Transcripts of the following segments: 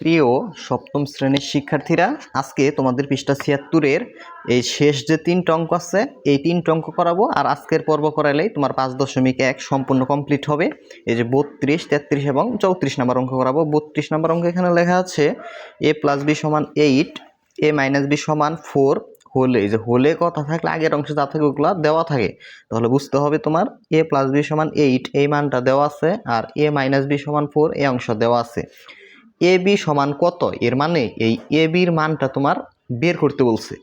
প্রিয় সপ্তম শ্রেণির শিক্ষার্থীরা, আজকে তোমাদের পৃষ্ঠা ছিয়াত্তরের এই শেষ যে তিনটা অঙ্ক আছে, এই তিনটা অঙ্ক করাবো আর আজকের পর্ব করালেই তোমার পাঁচ দশমিক এক সম্পূর্ণ কমপ্লিট হবে। এই যে বত্রিশ, তেত্রিশ এবং চৌত্রিশ নাম্বার অঙ্ক করাবো। বত্রিশ নাম্বার অঙ্ক এখানে লেখা আছে, এ প্লাস বি সমান এইট এ মাইনাস বি সমান ফোর হলে এই যে হলে কথা থাকলে আগের অংশে যা থাকে ওগুলো দেওয়া থাকে। তাহলে বুঝতে হবে তোমার, এ প্লাস বি সমান এইট এই মানটা দেওয়া আছে আর এ মাইনাস বি সমান ফোর এই অংশ দেওয়া আছে। এ বি সমান কত? এর মানে এই এ বির মানটা তোমার বের করতে বলছে।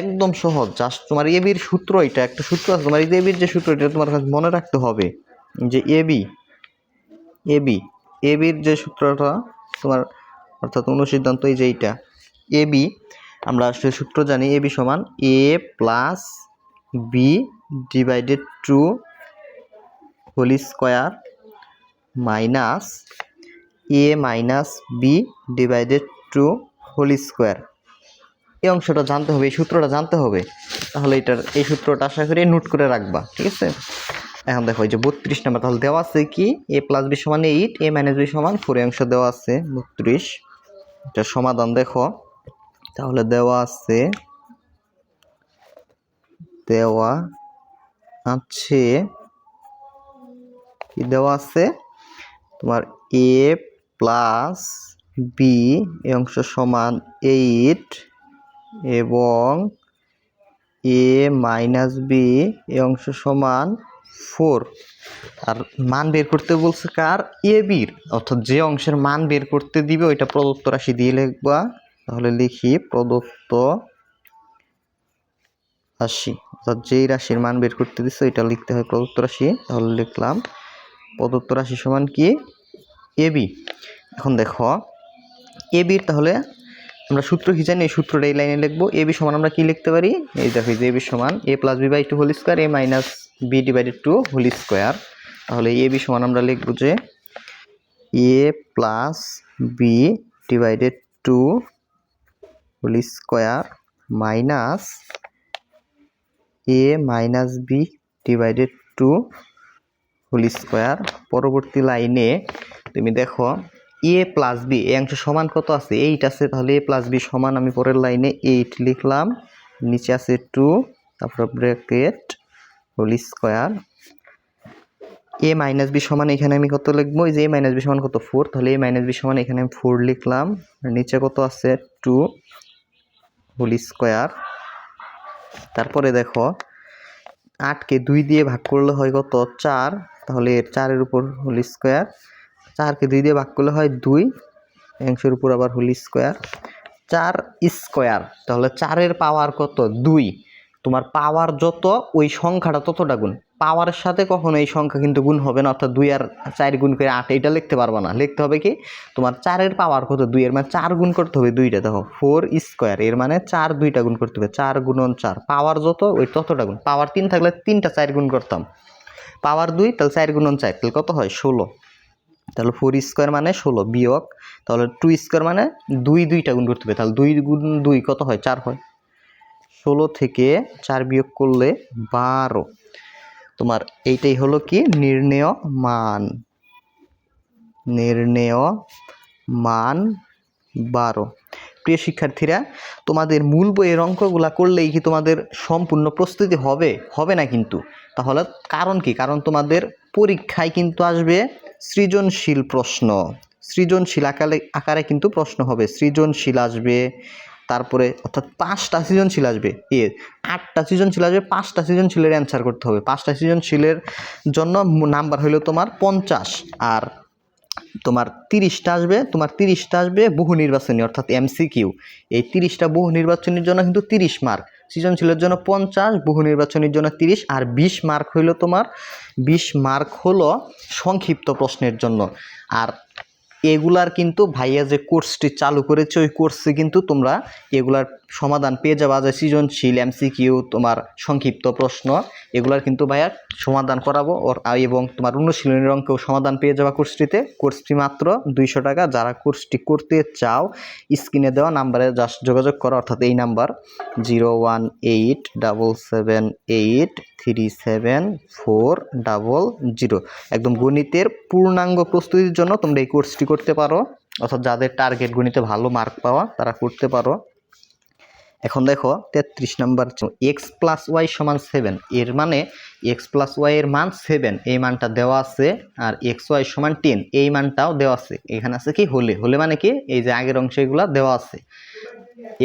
একদম সহজ জাস্ট তোমার এ বির সূত্র এটা, একটা সূত্র আছে, তোমার এই যে এ বির যে সূত্র, এটা তোমার কাছে মনে রাখতে হবে যে এ বি এ বি, এ বির যে সূত্রটা তোমার অর্থাৎ অনুসিদ্ধান্ত এই যে এইটা, এ বি, আমরা সে সূত্র জানি এ বি সমান A plus B divided two whole square minus A minus B divided two whole square এই অংশটা জানতে হবে, এই সূত্রটা জানতে হবে। তাহলে এটার, এই সূত্রটা আশা করি নোট করে রাখবা, ঠিক আছে? এখন দেখো, এই যে বত্রিশ নাম্বার, তাহলে দেওয়া আছে কি? এ প্লাস বি সমান এইট এ মাইনাস বি সমান ফোর অংশ দেওয়া আছে, বত্রিশ। এটার সমাধান দেখো, তাহলে দেওয়া আছে দেওয়া আছে, কি দেওয়া আছে? তোমার এ প্লাস বি এই অংশ সমান এইট এবং এ মাইনাস বি এই অংশ সমান ফোর আর মান বের করতে বলছে কার? এ বির অর্থাৎ যে অংশের মান বের করতে দিবে, ওইটা প্রদত্ত রাশি দিয়ে লিখবা। তাহলে লিখি প্রদত্ত রাশি। অর্থাৎ যেই রাশির মান বের করতে দিচ্ছে ওইটা লিখতে হয় প্রদত্ত রাশি। তাহলে লিখলাম প্রদত্ত রাশি সমান কি? এ বি এখন দেখো, এ বির তাহলে আমরা সূত্র কি জানি? এই সূত্রটা এই লাইনে লিখব। এ বি সমান আমরা কি লিখতে পারি? এই দেখো যে বি সমান, A plus B by two whole square A minus B divided two whole square তাহলে এ বি সমান আমরা লিখব যে A plus B divided two whole square minus A minus B divided two whole square পরবর্তী লাইনে তুমি দেখো এ plus B এই অংশ সমান কত আছে? এইট আছে, তাহলে এ প্লাস বি সমান আমি পরের লাইনে এইট লিখলাম। নিচে আছে টু তারপর bracket whole square A minus B সমান এখানে আমি কত লিখব? যে এ মাইনাস বি সমান কত? ফোর তাহলে এ মাইনাস বি সমান এখানে আমি ফোর লিখলাম। নিচে কত আছে? টু হোল স্কোয়ার তারপরে দেখো, আটকে দুই দিয়ে ভাগ করলে হয় কত? চার, তাহলে চারের উপর হোল স্কোয়ার চারকে দুই দিয়ে ভাগ করলে হয় দুই। অংশের উপর আবার হোল স্কোয়ার চার স্কোয়ার তাহলে চারের পাওয়ার কত? দুই। তোমার পাওয়ার যত, ওই সংখ্যাটা ততটা গুণ। পাওয়ারের সাথে কখনো এই সংখ্যা কিন্তু গুণ হবে না, অর্থাৎ দুই আর চার গুণ করে আট, এটা লিখতে পারবে না। লিখতে হবে কি? তোমার চারের পাওয়ার কত? দুই, এর মানে চার গুণ করতে হবে দুইটা। দেখো ফোর স্কোয়ার এর মানে চার দুইটা গুণ করতে হবে। চার গুণন চার। পাওয়ার যত, ওই ততটা গুণ। পাওয়ার তিন থাকলে তিনটা চার গুণ করতাম। পাওয়ার দুই, তাহলে চার গুণন চার, তাহলে কত হয়? ষোলো। তাহলে ফোর স্কোয়ার মানে ষোলো বিয়োগ, তাহলে টু স্কোয়ার মানে দুই দুইটা গুণ করতে হবে, তাহলে দুই গুণ দুই কত হয়? চার হয়। ষোলো থেকে চার বিয়োগ করলে বারো। তোমার এইটাই হলো কি? নির্ণেয় মান। নির্ণেয় মান বারো। প্রিয় শিক্ষার্থীরা, তোমাদের মূল বইয়ের অঙ্কগুলা করলেই কি তোমাদের সম্পূর্ণ প্রস্তুতি হবে? হবে না কিন্তু। তাহলে কারণ কি? কারণ তোমাদের পরীক্ষায় কিন্তু আসবে সৃজনশীল প্রশ্ন। সৃজনশীল আকারে আকারে কিন্তু প্রশ্ন হবে। সৃজনশীল আসবে, তারপরে অর্থাৎ পাঁচটা সৃজনশীল আসবে। এ, আটটা সৃজনশীল আসবে, পাঁচটা সৃজনশীলের অ্যান্সার করতে হবে। পাঁচটা সৃজনশীলের জন্য নাম্বার হলো তোমার পঞ্চাশ, আর তোমার তিরিশটা আসবে, তোমার তিরিশটা আসবে বহু নির্বাচনী, অর্থাৎ এমসিকিউ এই তিরিশটা বহু নির্বাচনীর জন্য কিন্তু তিরিশ মার্ক সৃজনশীলের জন্য পঞ্চাশ, বহু নির্বাচনের জন্য তিরিশ, আর বিশ মার্ক হইল তোমার, বিশ মার্ক হলো সংক্ষিপ্ত প্রশ্নের জন্য। আর এগুলার কিন্তু ভাইয়া যে কোর্সটি চালু করেছে, ওই কোর্সে কিন্তু তোমরা এগুলার সমাধান পেয়ে যাবা যে সৃজনশীল এমসিকিউ তোমার সংক্ষিপ্ত প্রশ্ন। এগুলার কিন্তু ভাইয়া সমাধান করাবো। এবং তোমার অনুশীলনের অঙ্কেও সমাধান পেয়ে যাবা কোর্সটিতে। কোর্সটি মাত্র দুইশো টাকা। যারা কোর্সটি করতে চাও, স্ক্রিনে দেওয়া নাম্বারে জাস্ট যোগাযোগ করো, অর্থাৎ এই number zero one eight double seven eight three seven four double zero. একদম গণিতের পূর্ণাঙ্গ প্রস্তুতির জন্য তোমরা এই কোর্সটি করতে পারো। অর্থাৎ যাদের টার্গেট গণিতে ভালো মার্ক পাওয়া, তারা করতে পারো। এখন দেখো তেত্রিশ নাম্বার এক্স প্লাস ওয়াই সমান সেভেন এর মানে এক্স প্লাস ওয়াই এর মান সেভেন এই মানটা দেওয়া আছে, আর এক্স ওয়াই সমান টেন এই মানটাও দেওয়া আছে। এখানে আছে কি হলে হলে মানে কি? এই যে আগের অংশ এগুলো দেওয়া আছে।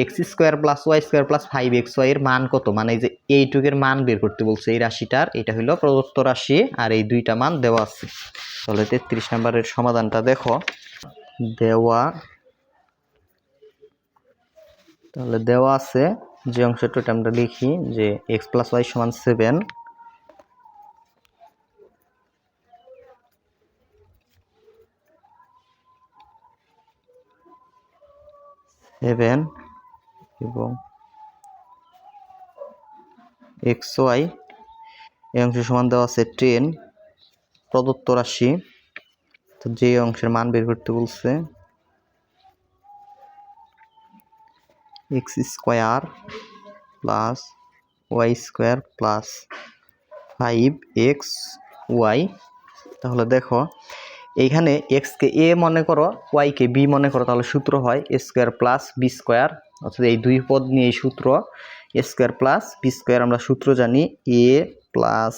X square plus Y square plus five X Y এর মান কত? মানে এই যে এইটুকের মান বের করতে বলছে এই রাশিটার, এটা হলো প্রদত্ত রাশি, আর এই দুইটা মান দেওয়া আছে। তাহলে তেত্রিশ নাম্বারের সমাধানটা দেখো। দেওয়া তাহলে দেওয়া আছে যে অংশটা আমরা লিখি যে এক্স প্লাস ওয়াই সমান সেভেন সেভেন এবং এক্স ওয়াই এই অংশ সমান দেওয়া আছে টেন প্রদত্ত রাশি। তো যে অংশের মান বের করতে বলছে X square plus Y square plus five X Y. তাহলে দেখো এইখানে এক্সকে এ মনে করো ওয়াইকে বি মনে করো, তাহলে সূত্র হয় A square plus B square. অর্থাৎ এই দুই পদ নিয়ে এই সূত্র, A square plus B square, আমরা সূত্র জানি A plus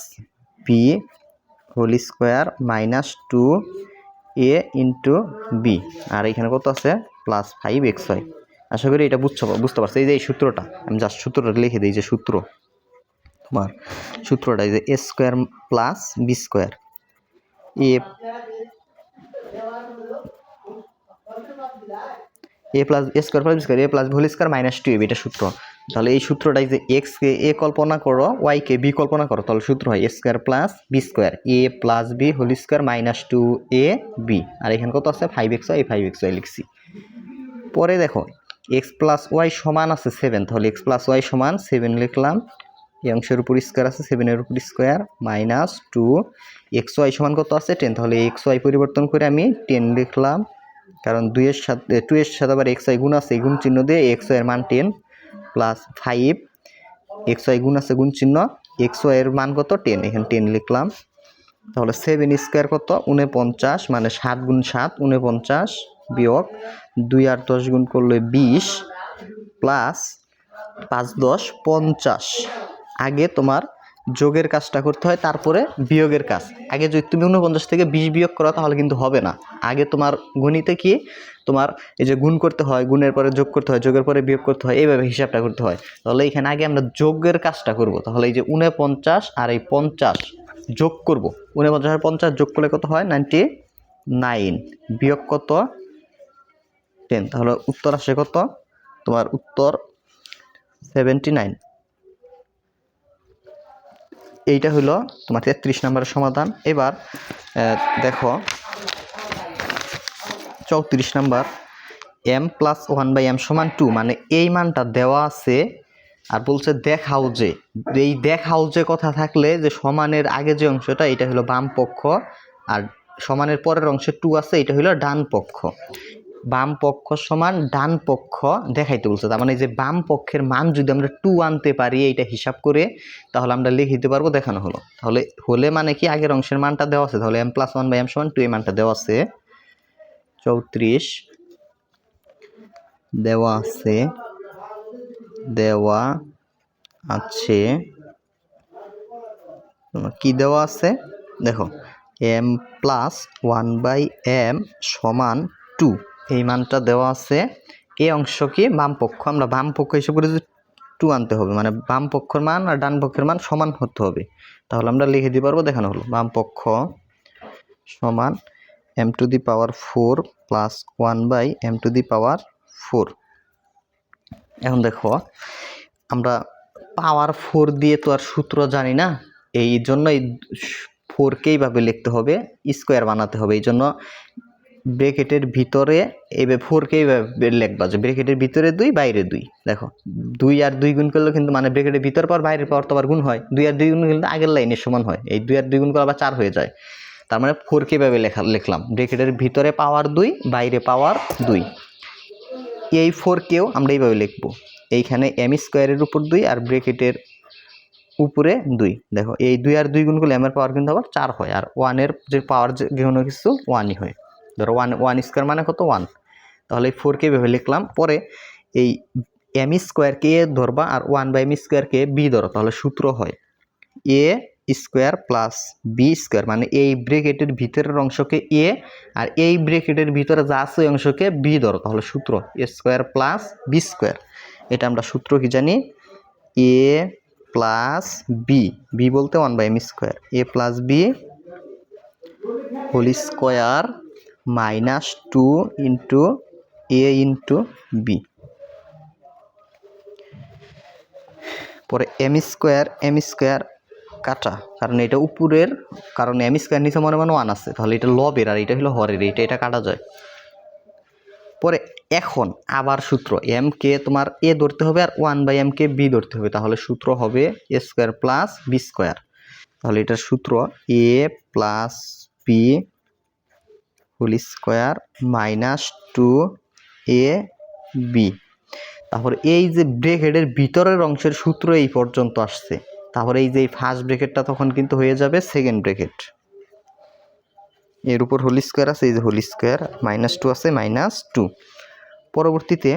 B whole square minus two A into B. আর এখানে কত আছে? Plus five X Y. আশা করি এটা বুঝছ, বুঝতে পারছ। এই যে এই সূত্রটা, আমি জাস্ট সূত্রটা লিখে দিই যে সূত্র। তোমার সূত্রটা এই যে A square plus B square A A plus A square plus B square A plus whole square minus two এটা সূত্র। তাহলে এই সূত্রটাই যে এক্স কে এ কল্পনা করো ওয়াই কে বি কল্পনা করো, তাহলে সূত্র হয় A square plus B square A plus B whole square minus two A B আর এখানে কত আছে? Five X Y five X Y লিখছি। পরে দেখো এক্স প্লাস ওয়াই সমান আছে সেভেন তাহলে এক্স প্লাস ওয়াই সমান সেভেন লিখলাম। এই অংশের উপর স্কোয়ার আছে সেভেনের উপর square minus two X Y সমান কত আছে? টেন তাহলে এক্স ওয়াই পরিবর্তন করে আমি টেন লিখলাম। কারণ দুইয়ের সাথে টু এর সাথে আবার এক্স ওয়াই গুণ আছে গুণ চিহ্ন দিয়ে এক্স ওয়াই এর মান ten plus five X Y গুণ আছে, গুণ চিহ্ন, এক্স ওয়াই এর মান কত? টেন এখানে টেন লিখলাম। তাহলে সেভেন স্কোয়ার কত? উনপঞ্চাশ মানে সাত গুণ সাত, উনপঞ্চাশ বিয়োগ দুই আর দশ গুণ করলে বিশ প্লাস পাঁচ দশ পঞ্চাশ। আগে তোমার যোগের কাজটা করতে হয়, তারপরে বিয়োগের কাজ। আগে যদি তুমি উনপঞ্চাশ থেকে বিশ বিয়োগ করো, তাহলে কিন্তু হবে না। আগে তোমার গণিতে কি? তোমার এই যে গুণ করতে হয়, গুণের পরে যোগ করতে হয়, যোগের পরে বিয়োগ করতে হয়, এইভাবে হিসাবটা করতে হয়। তাহলে এখানে আগে আমরা যোগের কাজটা করব। তাহলে এই যে উনপঞ্চাশ আর এই পঞ্চাশ যোগ করব। উনপঞ্চাশ আর পঞ্চাশ যোগ করলে কত হয়? নাইনটি নাইন বিয়োগ কত? টেন তাহলে উত্তর আসে কত? তোমার উত্তর সেভেন্টি নাইন এইটা হলো তোমার তেত্রিশ নম্বরের সমাধান। এবার দেখো, চৌত্রিশ number M plus one by M সমান টু মানে এই মানটা দেওয়া আছে আর বলছে দেখাও হাউজে। এই দেখাও হাউজে কথা থাকলে যে সমানের আগে যে অংশটা, এটা হলো বাম পক্ষ, আর সমানের পরের অংশে টু আছে, এটা হলো ডান পক্ষ। বাম পক্ষ সমান ডান পক্ষ দেখাইতে বলছে। তার মানে যে বাম পক্ষের মান যদি আমরা টু আনতে পারি, এইটা হিসাব করে, তাহলে আমরা লিখে দিতে পারব দেখানো হলো। তাহলে হলে মানে কি আগের অংশের মানটা দেওয়া আছে? তাহলে M plus one by M সমান টু এই মানটা দেওয়া আছে। চৌত্রিশ দেওয়া আছে। দেওয়া আছে। কি দেওয়া আছে? দেখো M plus one by M সমান টু এই মানটা দেওয়া আছে। এই অংশ কি? বাম পক্ষ। আমরা বাম পক্ষ হিসেবে করে টু আনতে হবে মানে বাম পক্ষের মান আর ডান পক্ষের মান সমান হতে হবে। তাহলে আমরা লিখে দিতে পারব, দেখানো হলো। বাম পক্ষ সমান M to the power four plus one by M to the power four এখন দেখো, আমরা পাওয়ার ফোর দিয়ে তো আর সূত্র জানি না, এই জন্য এই ফোরকে এইভাবে লিখতে হবে স্কোয়ার বানাতে হবে, এই জন্য ব্রেকেটের ভিতরে এইভাবে ফোরকে এইভাবে লেখবা, যে ব্রেকেটের ভিতরে দুই, বাইরে দুই। দেখো, দুই আর দুই গুণ করলে কিন্তু মানে ব্রেকেটের ভিতর পর বাইরের পর তো আবার গুণ হয়, দুই আর দুই গুণ কিন্তু আগের লাইনের সমান হয়, এই দুই আর দুই গুণ করলে আবার চার হয়ে যায়। তার মানে ফোরকে এইভাবে লেখা, লিখলাম ব্রেকেটের ভিতরে পাওয়ার দুই, বাইরে পাওয়ার দুই। এই ফোরকেও আমরা এইভাবে লিখব। এইখানে এম স্কোয়ারের উপর দুই আর ব্রেকেটের উপরে দুই। দেখো, এই দুই আর দুই গুণ করলে এমের পাওয়ার কিন্তু আবার চার হয়। আর ওয়ানের যে পাওয়ার যে কোনো কিছু ওয়ানই হয়। ধরো ওয়ান ওয়ান স্কোয়ার মানে কত? ওয়ান তাহলে এই ফোরকে এভাবে লিখলাম। পরে এই এম স্কোয়ারকে এ ধরবা আর ওয়ান বাই এম স্কোয়ারকে বি ধরো, তাহলে সূত্র হয় A square plus B square মানে এই ব্রেকেটের ভিতরের অংশকে এ আর এই ব্রেকেটের ভিতরে যা আছে ওই অংশকে বি ধরো, তাহলে সূত্র A square plus B square. এটা আমরা সূত্র কি জানি? এ প্লাস বি বি বলতে one by M square. A plus B whole square minus two into A into B. পরে এম স্কোয়ার এম স্কোয়ার কাটা কারণ এটা উপরের, কারণ এম স্কোয়ার নিচে মনে মনে ওয়ান আছে। তাহলে এটা লবের আর এটা হলো হরের, এটা এটা কাটা যায়। পরে এখন আবার সূত্র এম কে তোমার এ ধরতে হবে আর ওয়ান বাই এম কে বি ধরতে হবে। তাহলে সূত্র হবে A square plus B square তাহলে এটার সূত্র A plus B whole square minus two A B তারপর এই যে ব্রেকেটের ভিতরের অংশের সূত্র এই পর্যন্ত আসছে। তারপরে এই যে ফার্স্ট ব্রেকেটটা তখন কিন্তু হয়ে যাবে সেকেন্ড ব্রেকেট এর উপর হোল স্কোয়ার আছে, এই যে হোল স্কোয়ার মাইনাস টু আছে মাইনাস টু পরবর্তীতে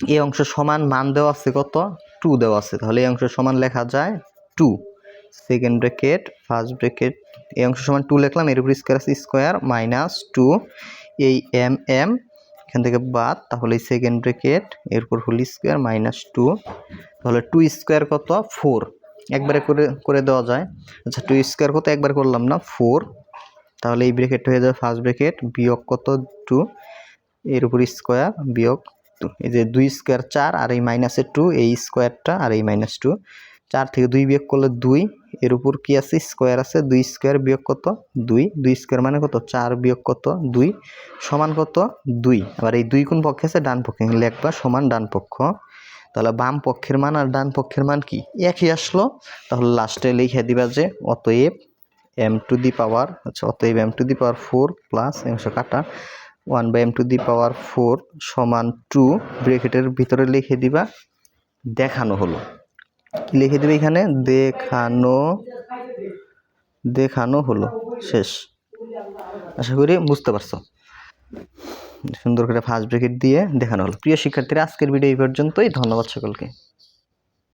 এই অংশ সমান মান দেওয়া আছে কত? টু দেওয়া আছে। তাহলে এই অংশ সমান লেখা যায় two second bracket first bracket এই অংশ সমান টু লিখলাম, এর উপর স্কোয়ার আছে স্কোয়ার মাইনাস টু এই এম এম এখান থেকে বাদ, তাহলে সেকেন্ড ব্রেকেট এর উপর হোল স্কোয়ার মাইনাস টু তাহলে টু স্কোয়ার কত? ফোর একবারে করে করে দেওয়া যায়। আচ্ছা টু স্কোয়ার কত? একবার করলাম না ফোর তাহলে এই ব্রেকেট হয়ে যাবে ফার্স্ট ব্রেকেট বিয়োগ কত? টু এর উপর স্কোয়ার বিয়োগ টু এই যে দুই স্কোয়ার চার আর এই মাইনাসের টু এই স্কোয়ারটা আর এই মাইনাস টু চার থেকে দুই বিয়োগ করলে দুই। এর উপর কি আছে? স্কোয়ার আছে। দুই স্কোয়ার বিয়োগ কত? দুই। দুই স্কোয়ার মানে কত? চার বিয়োগ কত? দুই। সমান কত? দুই। আবার এই দুই কোন পক্ষে আছে? ডান পক্ষে। লেখবা সমান ডান পক্ষ। তাহলে বাম পক্ষের মান আর ডান পক্ষের মান কি? একই আসলো। তাহলে লাস্টে লিখে দিবা যে অতএব এম টু দি পাওয়ার আচ্ছা অতএব M to the power four plus অংশ কাটা one by M to the power four সমান টু ব্রেকেটের ভিতরে লিখে দিবা, দেখানো হলো। কি লিখে দিবে এখানে? দেখানো দেখানো হলো। শেষ। আশা করি বুঝতে পারছ। সুন্দর করে ফার্স্ট ব্রেকেট দিয়ে দেখানো হলো। প্রিয় শিক্ষার্থীরা, আজকের ভিডিও এই পর্যন্তই। ধন্যবাদ সকলকে।